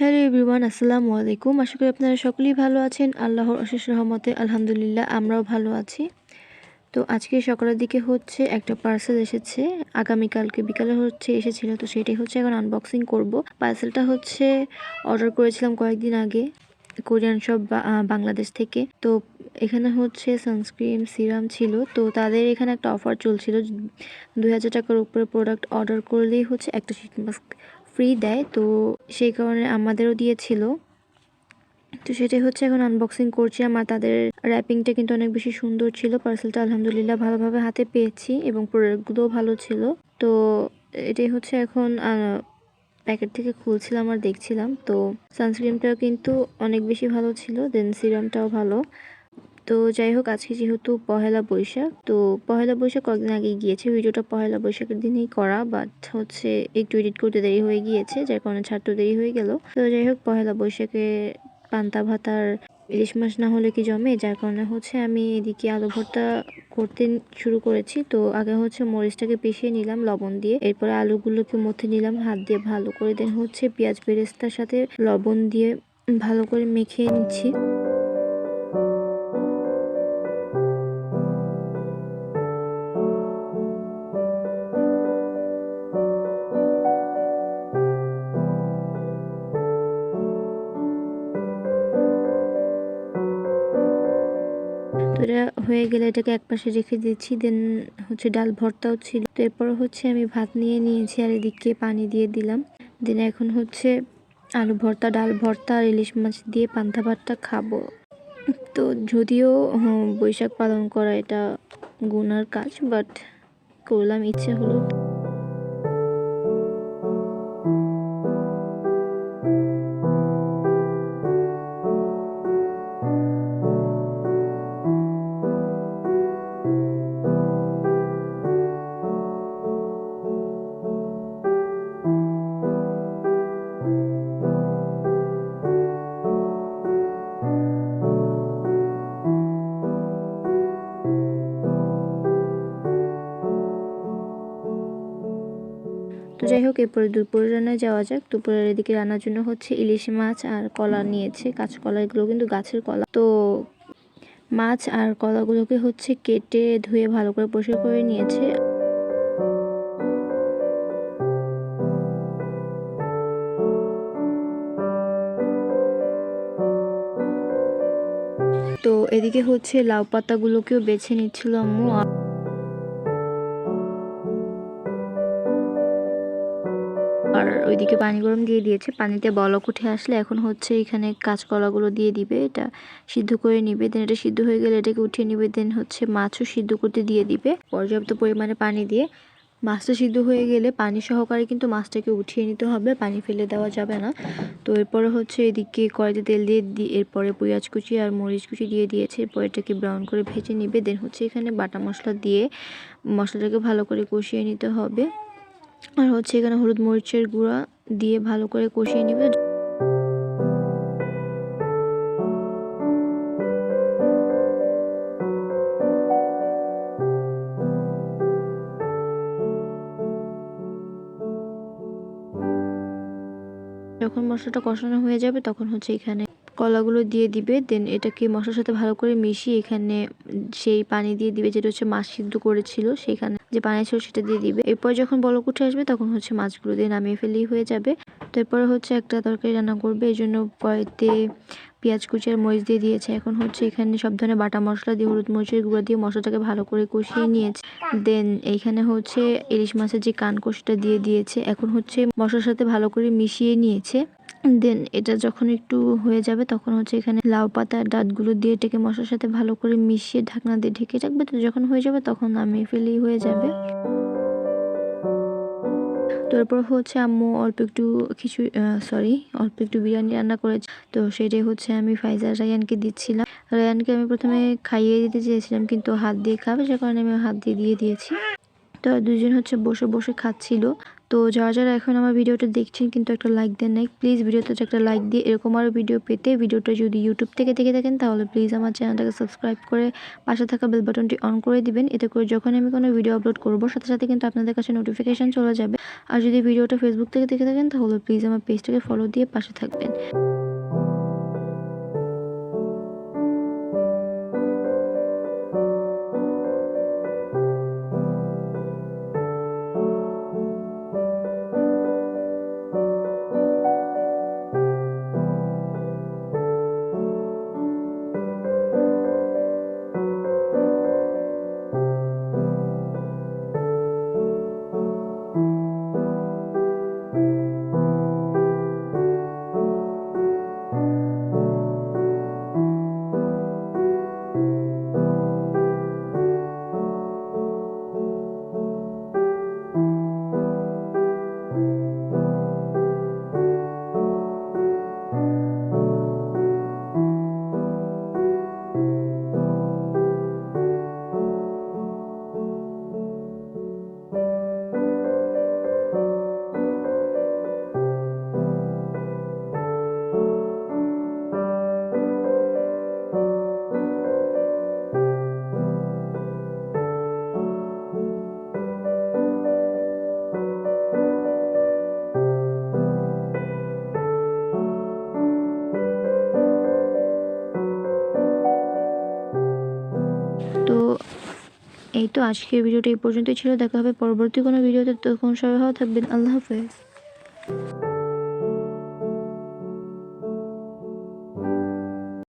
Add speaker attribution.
Speaker 1: Hello everyone আসসালামু আলাইকুম আশা করি আপনারা সকলেই ভালো আছেন। আল্লাহর অশেষ রহমতে আলহামদুলিল্লাহ, আমরাও ভালো আছি। তো আজকে সকালের দিকে হচ্ছে একটা পার্সেল এসেছে। আগামীকালকে বিকালে হচ্ছে এসেছিল, তো সেটাই হচ্ছে এখন আনবক্সিং করব। পার্সেলটা হচ্ছে অর্ডার করেছিলাম কয়েকদিন আগে কোরিয়ান সব বাংলাদেশ থেকে। তো এখানে হচ্ছে সানস্ক্রিন সিরাম ছিল। তো তাদের এখানে একটা অফার চলছিল। দুই হাজার টাকার উপরে প্রোডাক্ট অর্ডার করলেই হচ্ছে একটা শীত মাস্ক ফ্রি দেয়, তো সেই কারণে আমাদেরও দিয়েছিল। তো সেটাই হচ্ছে এখন আনবক্সিং করছি, আমার তাদের র্যাপিংটা কিন্তু অনেক বেশি সুন্দর ছিল পার্সেলটা আলহামদুলিল্লাহ ভালোভাবে হাতে পেয়েছি এবং প্রোডাক্টগুলোও ভালো ছিল। তো এটাই হচ্ছে এখন প্যাকেট থেকে খুলছিলাম আর দেখছিলাম, তো সানস্ক্রিনটাও কিন্তু অনেক বেশি ভালো ছিল দেন সিরামটাও ভালো। তো যাই হোক আজকে যেহেতু পহেলা বৈশাখ, তো পহেলা বৈশাখ কয়েকদিন আগে গিয়েছে। ভিডিওটা পহেলা বৈশাখের দিনেই করা বাট হচ্ছে একটু এডিট করতে দেরি হয়ে গিয়েছে, যার কারণে ছাড়তে দেরি হয়ে গেল। তো যাই হোক পহেলা বৈশাখে পান্তা ভাতার ইলিশ মাছ না হলে কি জমে? যার কারণে হচ্ছে আমি এদিকে আলু ভর্তা করতে শুরু করেছি। তো আগে হচ্ছে মরিচটাকে পিষিয়ে নিলাম লবণ দিয়ে। এরপরে আলুগুলোকে মধ্যে নিলাম, হাত দিয়ে ভালো করে। দেন হচ্ছে পেঁয়াজ বেরেস্তার সাথে লবণ দিয়ে ভালো করে মেখে নিচ্ছি। এটা হয়ে গেলে এটাকে একপাশে রেখে দিয়েছি, দেন হচ্ছে ডাল ভর্তাও ছিল। তো এরপর হচ্ছে আমি ভাত নিয়ে নিয়েছি আর এদিকে পানি দিয়ে দিলাম। দেন এখন হচ্ছে আলু ভর্তা, ডাল ভর্তা আর ইলিশ মাছ দিয়ে পান্তা ভাতটা খাব। তো যদিও বৈশাখ পালন করা এটা গুনার কাজ, বাট করলাম ইচ্ছে হলো। তো যাই হোক, এরপরে দুপুরে রান্নায় যাওয়া যাক। দুপুরের এদিকে রান্নার জন্য হচ্ছে ইলিশ মাছ আর কলা নিয়েছে। কাঁচকলা এগুলো কিন্তু গাছের কলা। তো মাছ আর কলাগুলোকে হচ্ছে কেটে ধুয়ে ভালো করে পরিষ্কার করে নিয়েছে। তো এদিকে হচ্ছে লাউ পাতাগুলোকেও বেছে নিচ্ছিল আম্মু। ওইদিকে পানি গরম দিয়ে দিয়েছে। পানিতে বলক উঠে আসলে এখন হচ্ছে এখানে কাঁচকলাগুলো দিয়ে দিবে। এটা সিদ্ধ করে নিবে। দেন এটা সিদ্ধ হয়ে গেলে এটাকে উঠিয়ে নিবে। দেন হচ্ছে মাছও সিদ্ধ করতে দিয়ে দিবে পর্যাপ্ত পরিমাণে পানি দিয়ে। মাছটা সিদ্ধ হয়ে গেলে পানি সহকারে কিন্তু মাছটাকে উঠিয়ে নিতে হবে। পানি ফেলে দেওয়া যাবে না। তো এরপরে হচ্ছে এদিকে কড়াইতে তেল দিয়ে এরপরে পেঁয়াজ কুচি আর মরিচ কুচি দিয়ে দিয়েছে। এরপর এটাকে ব্রাউন করে ভেজে নিবে। দেন হচ্ছে এখানে বাটা মশলা দিয়ে মশলাটাকে ভালো করে কষিয়ে নিতে হবে। আর হচ্ছে এখানে হলুদ মরিচের গুঁড়া দিয়ে ভালো করে কষিয়ে নিবে। যখন মশলাটা কষানো হয়ে যাবে তখন হচ্ছে এখানে কলাগুলো দিয়ে দিবে দেন এটাকে মশলার সাথে ভালো করে মিশিয়ে এখানে সেই পানি দিয়ে দিবে, যেটা হচ্ছে মাছ সিদ্ধ করেছিল সেখানে যে পানি ছিল সেটা দিয়ে দিবে। এরপর যখন বলক উঠে আসবে, তখন হচ্ছে মাছগুলো দিয়ে নামিয়ে ফেলেই হয়ে যাবে। তো এরপরে হচ্ছে একটা তরকারি রান্না করবে এই জন্য কড়াইতে পেঁয়াজ কুচি আর মরিচ দিয়ে দিয়েছে। এখন হচ্ছে এখানে সব ধরনের বাটা মশলা দিয়ে, হলুদ মরিচের গুঁড়া দিয়ে মশলাটাকে ভালো করে কষিয়ে নিয়েছে। দেন এইখানে হচ্ছে ইলিশ মাছের যে কান কষিটা দিয়ে দিয়েছে, এখন হচ্ছে মশলার সাথে ভালো করে মিশিয়ে নিয়েছে। দেন এটা যখন একটু হয়ে যাবে, তখন হচ্ছে এখানে লাউ পাতার ডাঁটগুলো দিয়ে এটাকে মশলার সাথে ভালো করে মিশিয়ে ঢাকনা দিয়ে ঢেকে রাখবে। তো যখন হয়ে যাবে, তখন নামিয়ে ফেলেই হয়ে যাবে। তারপর হচ্ছে আম্মু অল্প একটু কিছু সরি অল্প একটু বিরিয়ানি রান্না করেছে। তো সেটাই হচ্ছে আমি ফাইজার রায়ানকে দিচ্ছিলাম। রায়ানকে আমি প্রথমে খাইয়ে দিতে চেয়েছিলাম, কিন্তু হাত দিয়ে খাবে, সে কারণে আমি হাত দিয়ে দিয়ে দিয়েছি। তো দুজন হচ্ছে বসে বসে খাচ্ছিল। তো যারা যারা এখন আমার ভিডিওটা দেখছেন কিন্তু একটা লাইক দেন নাই প্লিজ ভিডিওতে একটা লাইক দিয়ে এরকম আরও ভিডিও পেতে ভিডিওটা যদি ইউটিউব থেকে দেখে থাকেন তাহলে প্লিজ আমার চ্যানেলটাকে সাবস্ক্রাইব করে পাশে থাকা বেল বাটনটি অন করে দিবেন। এতে করে যখন আমি কোনো ভিডিও আপলোড করব, সাথে সাথে কিন্তু আপনাদের কাছে নোটিফিকেশান চলে যাবে। আর যদি ভিডিওটা ফেসবুক থেকে দেখে থাকেন তাহলে প্লিজ আমার পেজটাকে ফলো দিয়ে পাশে থাকবেন। তো এই তো আজকের ভিডিওটা এই পর্যন্তই ছিল। দেখা হবে পরবর্তী কোনো ভিডিওতে। তখন সবাই ভালো থাকবেন। আল্লাহ হাফেজ।